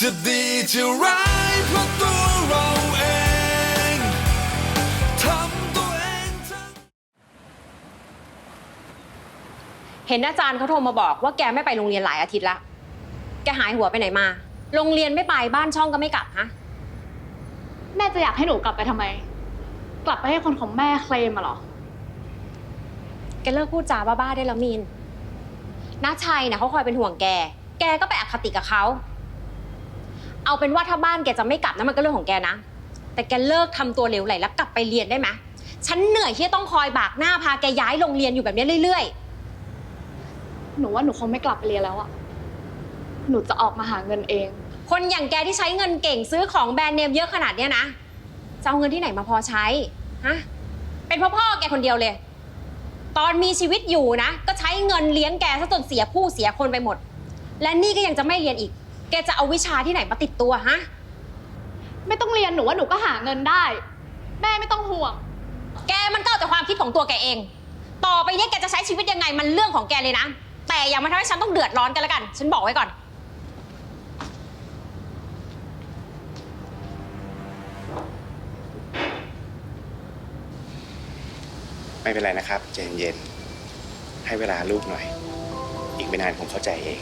จะดีจะร้ายเพราะตัวเราเองทำตัวเองทั้งเห็นอาจารย์เขาโทรมาบอกว่าแกไม่ไปโรงเรียนหลายอาทิตย์ละ แกหายหัวไปไหนมา โรงเรียนไม่ไปบ้านช่องก็ไม่กลับฮะ แม่จะอยากให้หนูกลับไปทำไม กลับไปให้คนของแม่เคลมมาหรอ แกเลิกพูดจาบ้าๆได้แล้วมีนน้าชัยนะเขาคอยเป็นห่วงแก แกก็ไปอคติกับเขา เอาเป็นว่าถ้าบ้านแกจะไม่กลับนะมันก็เรื่องของแกนะ แต่แกเลิกทำตัวเหลวไหลแล้วกลับไปเรียนได้ไหมฉันเหนื่อยที่จะต้องคอยบากหน้าพาแกย้ายโรงเรียนอยู่แบบนี้เรื่อย หนูว่าหนูคงไม่กลับไปเรียนแล้วอะหนูจะออกมาหาเงินเอง ๆ คนอย่างแกที่ใช้เงินเก่งซื้อของแบรนด์เนมเยอะขนาดเนี้ยนะจะเอาเงินที่ไหนมาพอใช้ฮะเป็นเพ่อพ่อแกคนเดียวเลย ตอนมีชีวิตอยู่นะ ก็ใช้เงินเลี้ยงแกซะจนเสียผู้เสียคนไปหมด และนี่ก็ยังจะไม่เรียนอีก แกจะเอาวิชาที่ไหนมาติดตัวฮะ ไม่ต้องเรียนหนูว่าหนูก็หาเงินได้ แม่ไม่ต้องห่วง แกมันก็เอาแต่ความคิดของตัวแกเอง ต่อไปเนี้แกจะใช้ชีวิตยังไงมันเรื่องของแกเลยนะ แต่อย่ามาทำให้ฉันต้องเดือดร้อนกันแล้วกัน ฉันบอกไว้ก่อน ไม่เป็นไรนะครับใจเย็นๆให้เวลาลูกหน่อย อีกไม่นานผมเข้าใจเอง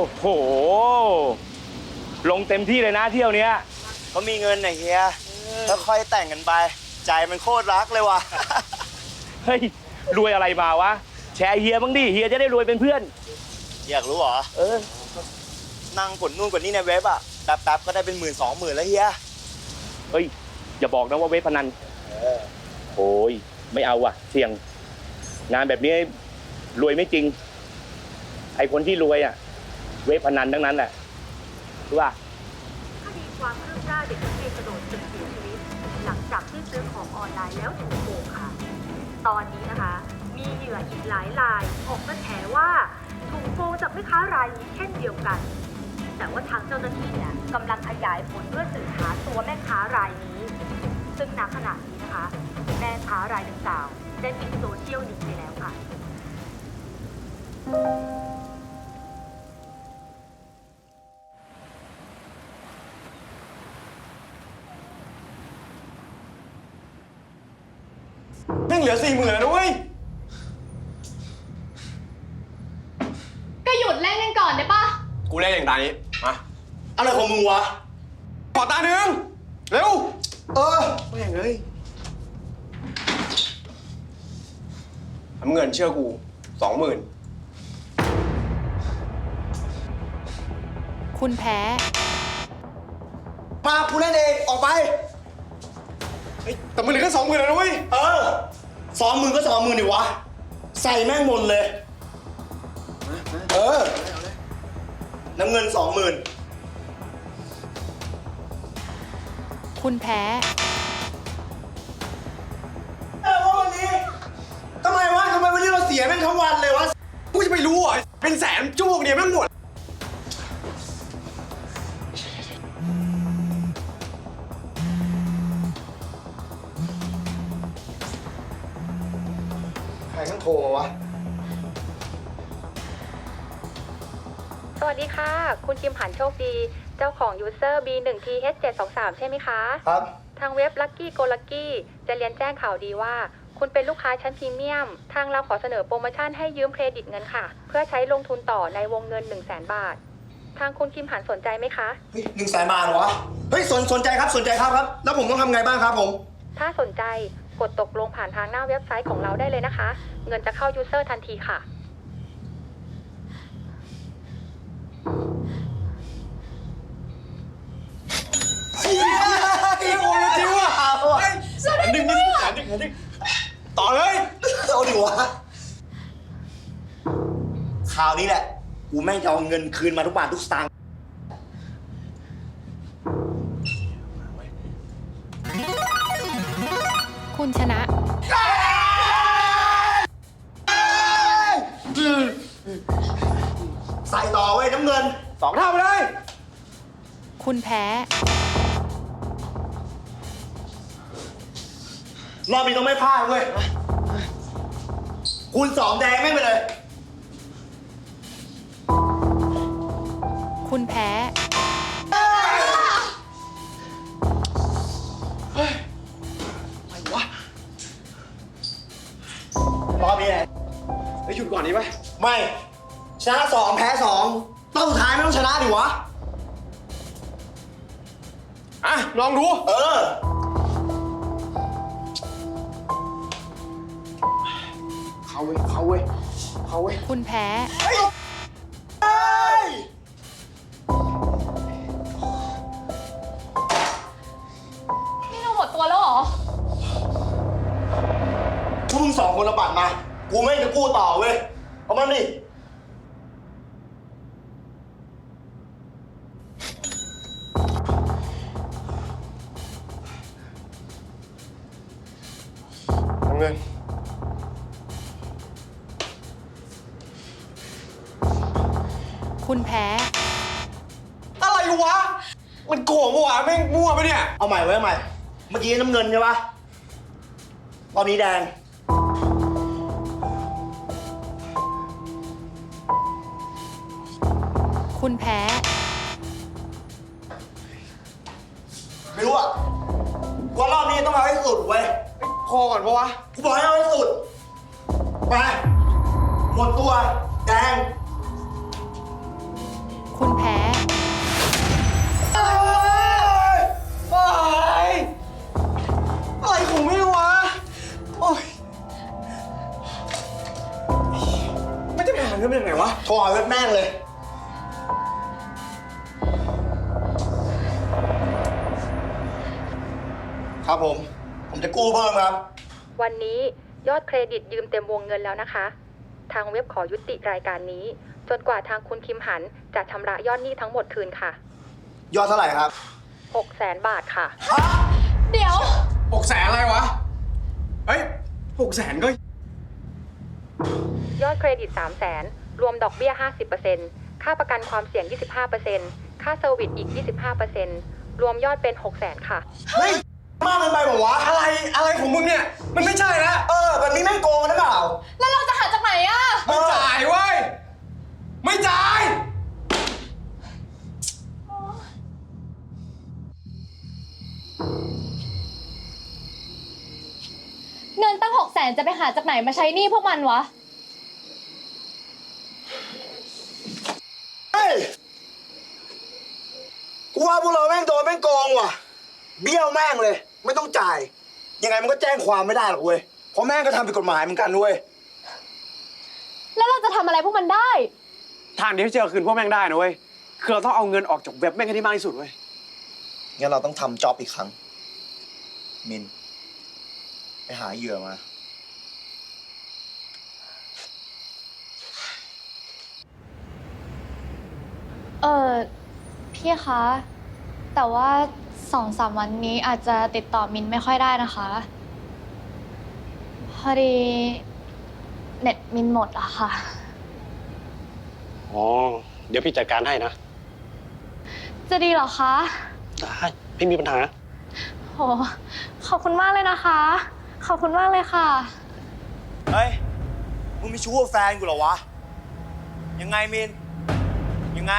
อ้โห ลงเต็มที่เลยนะเที่ยวเนี้ยเขามีเงินน่ะเฮียแล้วค่อยแต่งกันไป ใจมันโคตรรักเลยว่ะ เฮ้ย รวยอะไรมาวะ แชร์เฮียบ้างดิ เฮียจะได้รวยเป็นเพื่อน อยากรู้เหรอ เออ นั่งกดนู่นกดนี่ในเว็บอะแป๊บๆก็ได้เป็นหมื่นสองหมื่นแล้วเฮีย เฮ้ย อย่าบอกนะว่าเว็บพนันโอ้ย ไม่เอาว่ะ เสี่ยง งานแบบนี้รวยไม่จริง ไอคนที่รวยอะ เว็บพนันทั้งนั้นแหละรู้ป่ะคดีความคืบหน้าเด็กนักเรียนกระโดดตึกเสียชีวิต หลังจากที่ซื้อของออนไลน์แล้วถูกโกงค่ะ ตอนนี้นะคะ มีเหยื่ออีกหลายรายออกมาแฉว่าถูกโกงจากแม่ค้ารายนี้เช่นเดียวกัน แต่ว่าทางเจ้าหน้าที่เนี่ยกำลังขยายผลเพื่อสืบหาตัวแม่ค้ารายนี้ ซึ่งณขณะนี้นะคะ แม่ค้ารายดังกล่าว ได้ปิดโซเชียลหนีไปแล้วค่ะแม่ ลือสี่หมื่นแล้วนะเว้ย ก็หยุดเล่นกันก่อนได้ปะกูเล่นอย่างตานี้มาอะไรของมึงวะ ขอตาหนึ่งเร็ว เออแม่งเลยทำเงินเชื่อกูสองหมื่นคุณแพ้ มากูเล่นเอง ออกไปแต่มันเหลือแค่สองหมื่นแล้วนะเว้ย เออ สองหมื่นก็สองหมื่นดิวะ ใส่แม่งหมดเลย เออ น้ำเงินสองหมื่นคุณแพ้ เออว่าวันนี้ทำไมวะทำไมวันนี้เราเสียแม่งทั้งวันเลยวะ กูจะไปรู้เหรอเป็นแสนชั่วโมงเดียวแม่งหมด ใครทั้งโทรมาวะ สวัสดีค่ะ คุณคิมหันโชคดี เจ้าของ user B1TH723 ใช่ไหมคะ ครับ ทางเว็บ Lucky Go Lucky จะเรียนแจ้งข่าวดีว่า คุณเป็นลูกค้าชั้นพรีเมียม ทางเราขอเสนอโปรโมชั่นให้ยืมเครดิตเงินค่ะ เพื่อใช้ลงทุนต่อในวงเงิน 1 0 0 0 0แบาท ทางคุณคิมหันสนใจไหมคะ เฮ้ยหนึ่งแสนบาทเหรอวะ เฮ้ยสนสนใจครับสนใจครับครับ แล้วผมต้องทำไงบ้างครับผม ถ้าสนใจ กดตกลงผ่านทางหน้าเว็บไซต์ของเราได้เลยนะคะ เงินจะเข้า user ทันทีค่ะโอ้ยจริงว่ะเฮ้ยแสนหนึ่งนี่แสนหนึ่งแสนหนึ่งต่อเลยเอาดิวะคราวนี้แหละ กูแม่งจะเอาเงินคืนมาทุกบาททุกสตางค์ คุณชนะสใส่ต่อเว้ยน้ำเงินสองเท่าไปเลยคุณแพ้ รอบนี้ต้องไม่พลาดเว้ยคูณสองแดงแม่งไปเลย คุณแพ้ หยุดก่อนดีไหมไม่ชนะสองแพ้สองต้องสุดท้ายไม่ต้องชนะดิวะ อะ ลองดู เออ เข้าเว้ย เข้าเว้ย เข้าเว้ย คุณแพ้ เฮ้ย นี่เราหมดตัวแล้วเหรอ พวกมึงสองคนระบาดมา กูไม่จะกู้ต่อเว้ย เอามันดิน้ำเงิน คุณแพ้ อะไรวะ มันโกงปะวะแม่งมั่วไปะเนี่ย เอาใหม่ไว้เอาใหม่ เมื่อกี้น้ำเงินใช่ปะตอนนี้แดง คุณแพ้ ไม่รู้อะกูว่ารอบนี้ต้องเอาให้สุดเว้ยพอก่อนปะวะ กูบอกให้เอาให้สุด ไป หมดตัว แดง คุณแพ้เอ้ยไปอะไรของไม่รู้วะ โอ้ยไม่จะไปหาเงินมาจากไหนวะ โทรหาเว็บแม่งเลย ครับผม ผมจะกู้เพิ่มครับ วันนี้ยอดเครดิตยืมเต็มวงเงินแล้วนะคะ ทางเว็บขอยุติรายการนี้ จนกว่าทางคุณคิมหันจะชำระยอดหนี้ทั้งหมดคืนค่ะยอดเท่าไหร่ครับ6แสนบาทค่ะเดี๋ยว หกแสนอะไรวะ เฮ้ยหกแสนก็ ยอดเครดิต 3 0 0แสนรวมดอกเบี้ย 50%ค่าประกันความเสี่ยง 25%ค่าเซอร์วิสอีก 25%รวมยอดเป็น 6 0 0แสนค่ะ เฮ้ย มากเกินไปบอกวะอะไรอะไรของมึงเนี่ย มันไม่ใช่แล้วเออแบบนี้แม่งโกงนะเปล่า แล้วเราจะหาจากไหนอะไม่จ่ายเว้ย ไม่จ่าย เงินตั้งหกแสนจะไปหาจากไหนมาใช้หนี้พวกมันวะ เฮ้ยกูว่าพวกเราแม่งโดนแม่งโกงว่ะ เบี้ยวแม่งเลย ไม่ต้องจ่าย ยังไงมันก็แจ้งความไม่ได้หรอกเว้ยเพราะแม่งก็ทำผิดกฎหมายเหมือนกันเว้ยแล้วเราจะทำอะไรพวกมันได้ ทางเดียวที่จะเอาคืนพวกแม่งได้นะเว้ยคือเราต้องเอาเงินออกจากเว็บแม่งให้ได้มากที่สุดเว้ยงั้นเราต้องทำจ็อบอีกครั้ง มิน ไปหาเหยื่อมาเออพี่คะ แต่ว่าสองสามวันนี้อาจจะติดต่อมินไม่ค่อยได้นะคะ พอดีเน็ตมินหมดอะค่ะ อ๋อ เดี๋ยวพี่จัดการให้นะ จะดีเหรอคะ ได้ไม่มีปัญหา โห ขอบคุณมากเลยนะคะ ขอบคุณมากเลยค่ะ เฮ้ย มึงมีชู้กับแฟนกูเหรอวะ ยังไงมิน ยังไง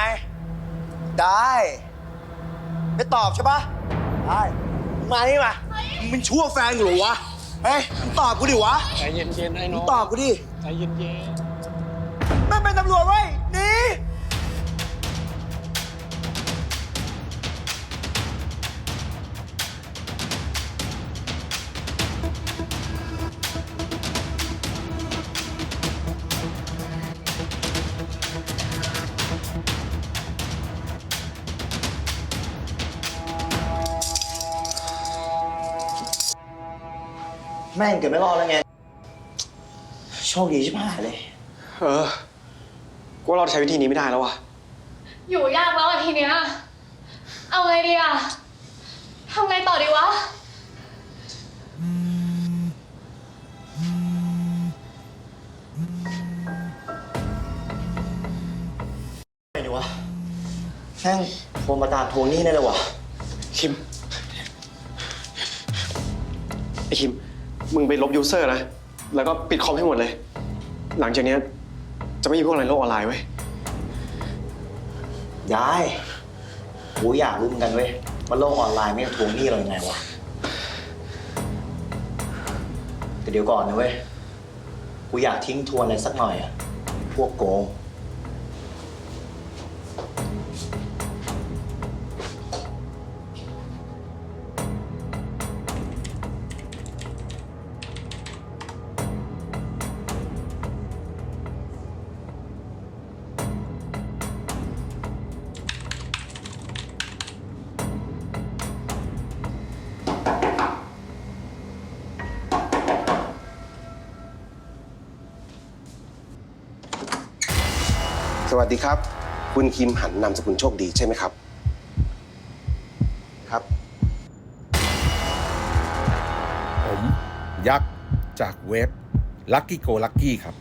ได้ ไม่ตอบใช่ปะได้มึงมานี่มามึงเป็นชู้กับแฟนกูเหรอวะ เฮ้ยมึงตอบกูดิวะ ใจเย็นๆให้มึน้งองตอบกูดิ ใจเย็นแม่งเป็นตำรวจเว้ย แม่งเกิดไม่รอดแล้วไง โชคดีชิบหายเลยๆเออกูว่าเราใช้วิธีนี้ไม่ได้แล้วว่ะ อยู่ยากแล้วอะทีเนี้ย เอาไงดีอะทำไงต่อดีวะแม่งโทรมาตามทวงหนี้ได้เลยว่ะคิม ไอคิม มึงไปลบยูเซอร์นะ แล้วก็ปิดคอมให้หมดเลย หลังจากเนี้ยจะไม่มีพวกอะไรโลกออนไลน์ไว้ย ได้กูอยากรู้เหมือนกันเว้ยว่าโลกออนไลน์ไม่งทวงหนี้เรายังไงวะแต่เดี๋ยวก่อนนะเว้ยกูอยากทิ้งทวนอะไรสักหน่อยอะพวกโกง สวัสดีครับ คุณคิมหันนามสกุลโชคดีใช่ไหมครับ ครับ ผม ยักษ์ จากเว็บ Lucky Go Lucky ครับ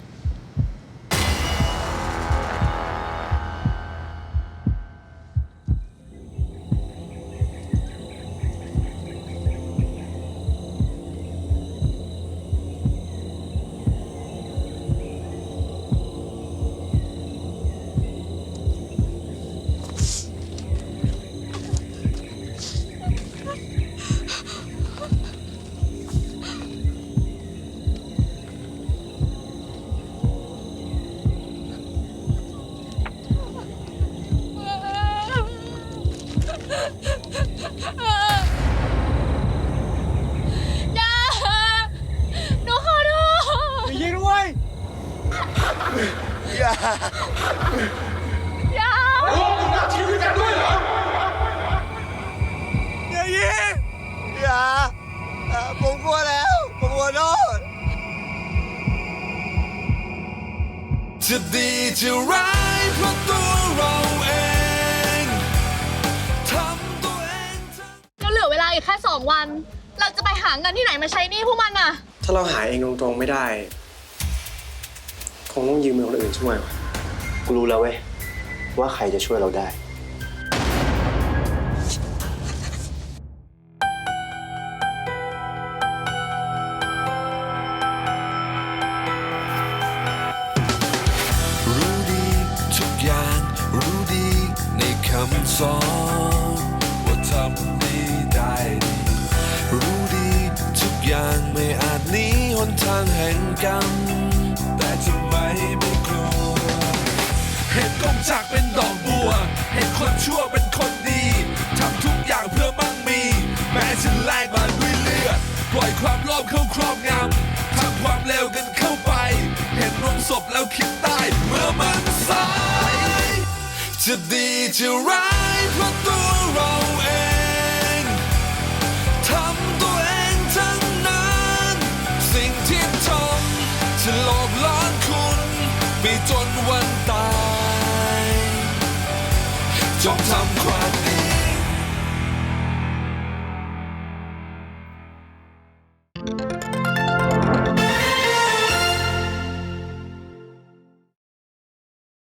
จะดีจะร้ายเพราะตัวเราเองทำตัวเองทั้งเราเหลือเวลาอีกแค่สองวัน เราจะไปหาเงินที่ไหนมาใช้หนี้พวกมันอะ ถ้าเราหาเองตรงๆไม่ได้ คงต้องยืมมือคนอื่นช่วยว่ะ กูรู้แล้วเว้ยว่าใครจะช่วยเราได้ ไม่อาจหนีหนทางแห่งกรรมแต่ทำไมไม่กลัวเห็นกงจากเป็นดอกบัว เห็นคนชั่วเป็นคนดีทำทุกอย่างเพื่อมั่งมี แม้จะแลกมาด้วยเลือดปล่อยความโลภเข้าครอบงำทำความเลวกันเข้าไป เห็นลงศพแล้วคิดใต้เมื่อมันสาย จะดีจะร้ายเพราะตัวเราเอง จนวันตายจงทำความดี